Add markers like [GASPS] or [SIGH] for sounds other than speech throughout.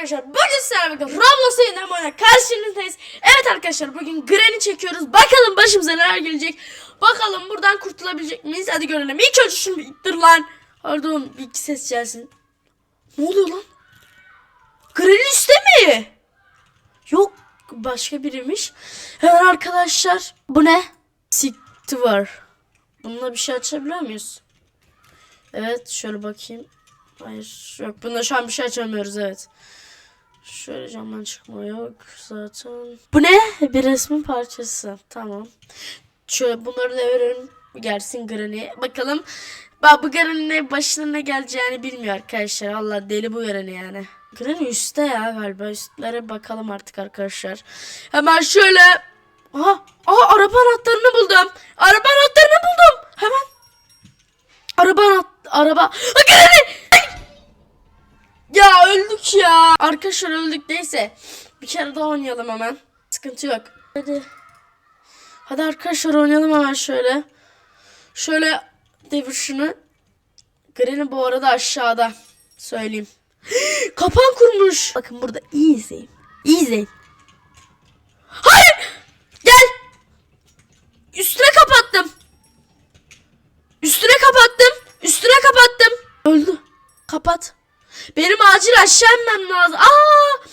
arkadaşlar bugün sizlerle birlikte Roblox yeniden oyuna karşınızdayız. Evet arkadaşlar bugün Granny çekiyoruz. Bakalım başımıza neler gelecek. Bakalım buradan kurtulabilecek miyiz? Hadi görelim. İlk önce şunu ittir lan. Pardon bir iki ses gelsin. Ne oluyor lan? Granny üstte mi? Yok başka biriymiş. Hemen arkadaşlar bu ne? Sikti var. Bununla bir şey açabiliyor muyuz? Evet şöyle bakayım. Hayır yok bunda şu an bir şey açamıyoruz evet. Şöyle camdan çıkma yok zaten. Bu ne? Bir resmin parçası. Tamam. Şöyle bunları da verelim. Gelsin Granny. Bakalım. Bak bu Granny'nin başına ne geleceğini bilmiyor arkadaşlar. Allah deli bu Granny yani. Granny üstte ya galiba. Üstlere bakalım artık arkadaşlar. Hemen şöyle. Aha, aha araba anahtarını buldum. Araba anahtarını buldum. Hemen. Araba anahtarı. Araba. Granny! Öldük ya. Arkadaşlar öldük neyse. Bir kere daha oynayalım hemen. Sıkıntı yok. Hadi. Hadi arkadaşlar oynayalım hemen şöyle. Şöyle devir şunu. Granny bu arada aşağıda. Söyleyeyim. [GASPS] Kapan kurmuş. Bakın burada iyi izleyin. İyi izleyin. Hayır. Gel. Üstüne kapattım. Üstüne kapattım. Üstüne kapattım. Öldü. Kapat. Benim acil aşağı inmem lazım. Aa!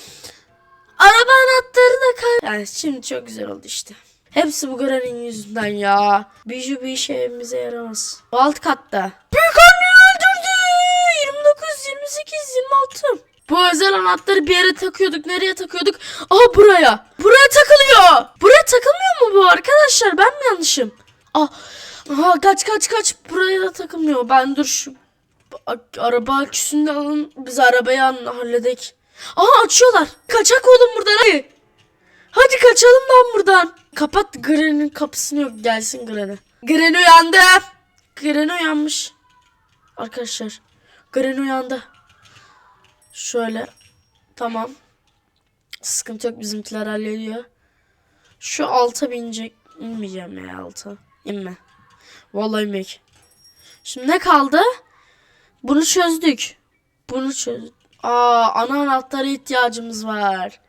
Araba anahtarı da kay... Yani şimdi çok güzel oldu işte. Hepsi bu Granny'nin yüzünden ya. Biju bir işe evimize yaramaz. Bu alt katta. Büyük anneyi öldürdü. 29, 28, 26. Bu özel anahtarı bir yere takıyorduk. Nereye takıyorduk? Aha buraya. Buraya takılıyor. Buraya takılmıyor mu bu arkadaşlar? Ben mi yanlışım? Ah. Aha kaç kaç kaç. Buraya da takılmıyor. Ben dur şu araba aküsünü alın. Biz arabayı halledek. Aha açıyorlar. Kaçak oğlum buradan hadi. Hadi kaçalım lan buradan. Kapat Granny'nin kapısını yok. Gelsin Granny. Granny uyandı. Granny uyanmış. Arkadaşlar. Granny uyandı. Şöyle. Tamam. Sıkıntı yok bizimkiler hallediyor. Şu alta binecek. İnmeyeceğim ya alta. İnme. Vallahi inmek. Şimdi ne kaldı? Bunu çözdük. Bunu çözdük. Aa, ana anahtara ihtiyacımız var.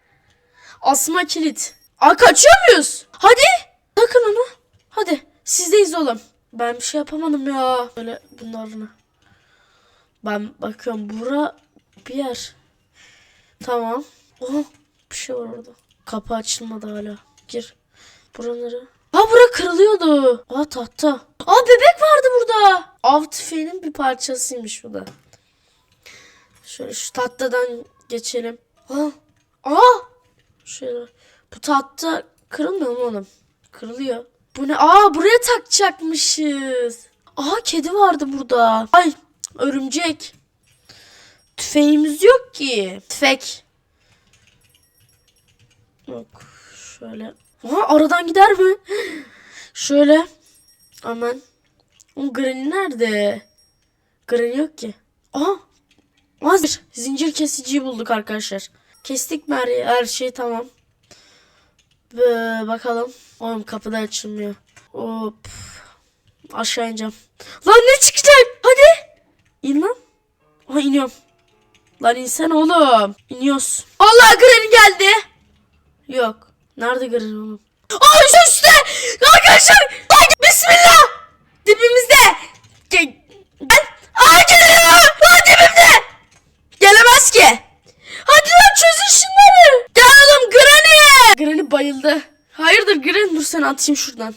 Asma kilit. Aa, kaçıyor muyuz? Hadi. Takın onu. Hadi. Sizdeyiz oğlum. Ben bir şey yapamadım ya. Böyle bunlarını. Ben bakıyorum. Bura bir yer. Tamam. Oh, bir şey var orada. Kapı açılmadı hala. Gir. Buraları. Aa bura kırılıyordu. Aa tahta. Aa bebek vardı burada. Av tüfeğinin bir parçasıymış bu da. Şöyle şu tahtadan geçelim. Aa. Aa. Şöyle. Bu tahta kırılmıyor mu oğlum? Kırılıyor. Bu ne? Aa buraya takacakmışız. Aa kedi vardı burada. Ay örümcek. Tüfeğimiz yok ki. Tüfek. Yok. Şöyle. Aha aradan gider mi? Şöyle. Aman. O Granny nerede? Granny yok ki. Aha. Az zincir kesiciyi bulduk arkadaşlar. Kestik mi her, her şey tamam. Be, bakalım. Oğlum kapıda açılmıyor. Hop. Aşağı ineceğim. Lan ne çıkacak? Hadi. İn lan. Aha iniyorum. Lan insen oğlum. İniyoruz. Allah Granny geldi. Yok. Nerede Granny oğlum? Üst üstte. Arkadaşlar. Ay, Bismillah. Dibimizde. Aa geliyor. Aa dibimde. Gelemez ki. Hadi lan çözün şunları. Gel oğlum Granny. Granny bayıldı. Hayırdır Granny dur sen atayım şuradan.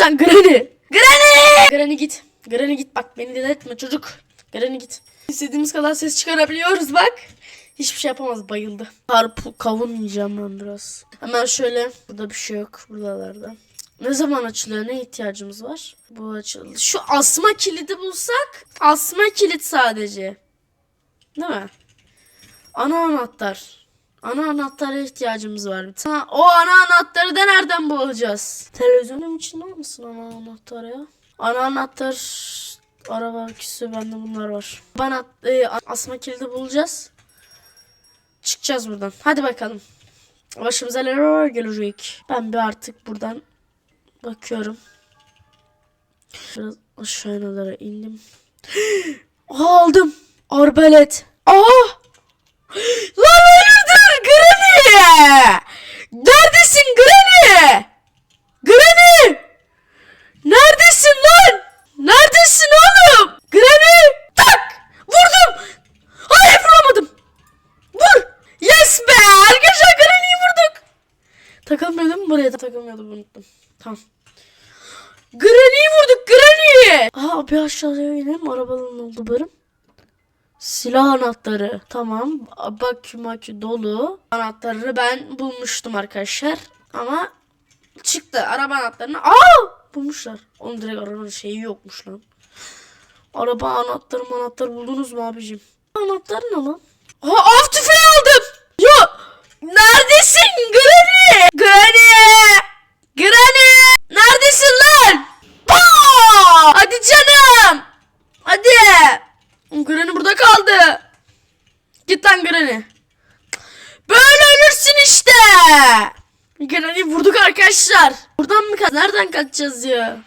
Lan Granny. Granny. Granny git. Granny git bak beni deli etme çocuk. Granny git. İstediğimiz kadar ses çıkarabiliyoruz bak. Hiçbir şey yapamaz bayıldı. Karpu kavun yiyeceğim ben biraz. Hemen şöyle. Burada bir şey yok buralarda. Ne zaman açılıyor? Ne ihtiyacımız var? Bu açıldı. Şu asma kilidi bulsak. Asma kilit sadece. Değil mi? Ana anahtar. Ana anahtara ihtiyacımız var. Ha, o ana anahtarı da nereden bulacağız? Televizyonun içinde olmasın ana anahtar ya? Ana anahtar, araba aküsü bende bunlar var. Bana e, asma kilidi bulacağız. Çıkacağız buradan. Hadi bakalım. Başımıza neler gelecek? Ben bir artık buradan bakıyorum. Biraz aşağılara indim. [GASPS] Aldım. Arbalet. Aa! [GASPS] Lan hayırdır Granny? Neredesin Granny? Granny! Neredesin lan? Neredesin oğlum? Granny! Tak! Vurdum! Hayır vuramadım. Vur! Yes be! Arkadaşlar Granny'yi vurduk. Takılmıyordum buraya da takılmıyordum unuttum. Tamam. Granny'yi vurduk Granny! Aa bir aşağıya inelim arabanın olduğu bölüm. Silah anahtarı. Tamam. Bakü makü dolu. Anahtarını ben bulmuştum arkadaşlar. Ama çıktı. Araba anahtarını. Aa! Bulmuşlar. Onun direkt arabanın şeyi yokmuş lan. Araba anahtarı anahtarı buldunuz mu abicim? Anahtarı ne lan? Aa, av tüfeği aldım. Ya neredesin? Granny! Granny! Neredesin lan? Paa! Hadi canım. Hadi. Granny burada kaldı. Git lan Granny. Böyle ölürsün işte. Granny'i vurduk arkadaşlar. Buradan mı kaç? Nereden kaçacağız ya?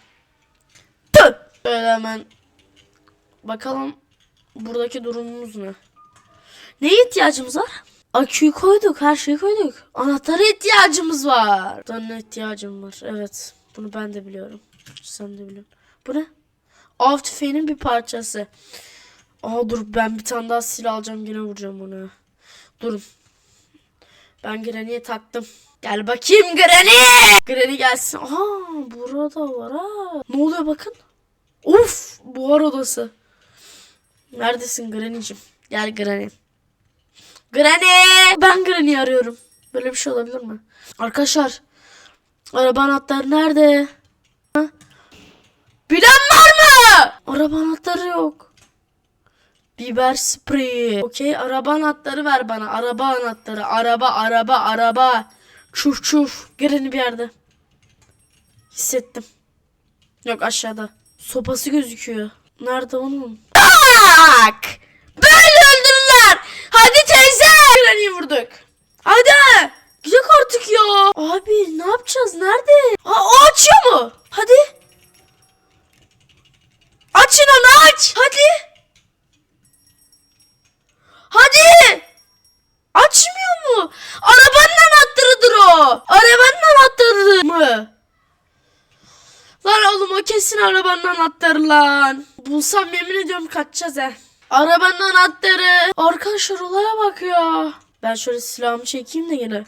Tüh. Şöyle hemen bakalım buradaki durumumuz ne? Neye ihtiyacımız var? Aküyü koyduk, her şeyi koyduk. Anahtara ihtiyacımız var. Anahtarına ihtiyacım var. Evet. Bunu ben de biliyorum. Sen de biliyorsun. Bu ne? Av tüfeğinin bir parçası. Aa dur ben bir tane daha silah alacağım yine vuracağım onu. Durun. Ben Granny'e taktım. Gel bakayım Granny. Granny gelsin. Aa burada var ha. Ne oluyor bakın. Uf buhar odası. Neredesin Granny'cim? Gel Granny. Granny. Ben Granny'yi arıyorum. Böyle bir şey olabilir mi? Arkadaşlar. Araba anahtarı nerede? Ha? Bilen var mı? Araba anahtarı yok. Biber spreyi. Okey araba anahtarı ver bana. Araba anahtarı. Araba araba araba. Çuf çuf. Granny bir yerde. Hissettim. Yok aşağıda. Sopası gözüküyor. Nerede onun? Bak! Böyle öldürürler. Hadi teyze. Granny'yi vurduk. Hadi. Gidelim artık ya. Abi ne yapacağız? Nerede? Aa, o açıyor mu? Hadi. Açın onu aç. Hadi. Hadi. Açmıyor mu? Arabanın anahtarıdır o. Arabanın anahtarı mı? Lan kesin arabanın anahtarı lan. Bulsam yemin ediyorum kaçacağız he. Arabanın anahtarı. Arkadaşlar olaya bak ya. Ben şöyle silahımı çekeyim de yine.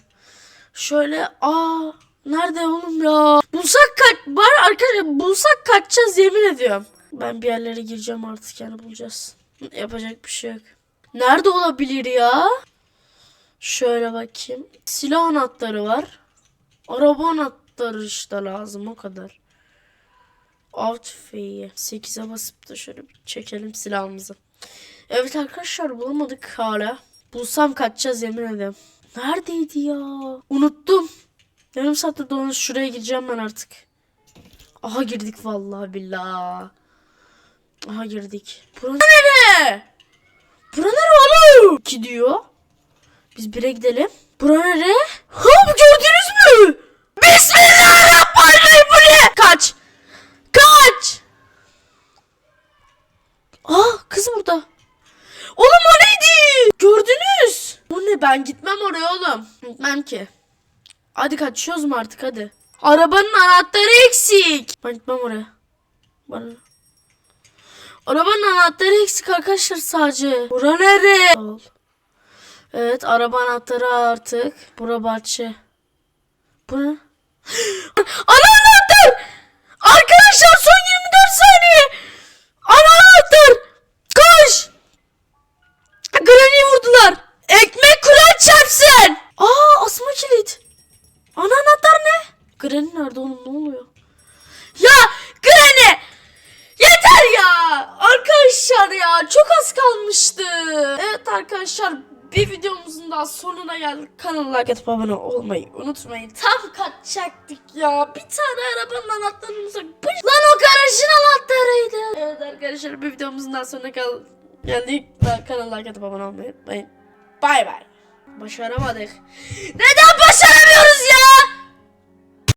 Şöyle aa nerede oğlum ya? Bulsak kaç var arkadaşlar bulsak kaçacağız yemin ediyorum. Ben bir yerlere gireceğim artık yani bulacağız. Yapacak bir şey yok. Nerede olabilir ya? Şöyle bakayım. Silah anahtarı var. Araba anahtarı işte lazım o kadar. Av tüfeği. 8'e basıp da şöyle bir çekelim silahımızı. Evet arkadaşlar bulamadık hala. Bulsam kaçacağız yemin ederim. Neredeydi ya? Unuttum. Yarım saatte dolanış şuraya gireceğim ben artık. Aha girdik vallahi billahi. Aha girdik. Bura nere? Bura nere oğlum? Gidiyor. Biz bire gidelim. Bura nere? Ha gördünüz mü? Bismillahirrahmanirrahim bu ne? Kaç. Kaç. Aa kız burada. Oğlum o neydi? Gördünüz. Bu ne ben gitmem oraya oğlum. Gitmem ki. Hadi kaçıyoruz mu artık hadi. Arabanın anahtarı eksik. Ben gitmem oraya. Bana. Arabanın anahtarı eksik arkadaşlar sadece. Bura nere? Evet araba anahtarı artık. Bura bahçe. Bu ne? [GASPS] Ana anahtar! Arkadaşlar son 24 saniye. Kanala like atıp abone olmayı unutmayın. Tam kaçacaktık ya. Bir tane arabanın anahtarımıza pış- Lan o garajın anahtarıydı. Evet arkadaşlar bir videomuzun daha sonuna kal geldik. Kanala like atıp abone olmayı unutmayın. Bay bay. Başaramadık. Neden başaramıyoruz ya?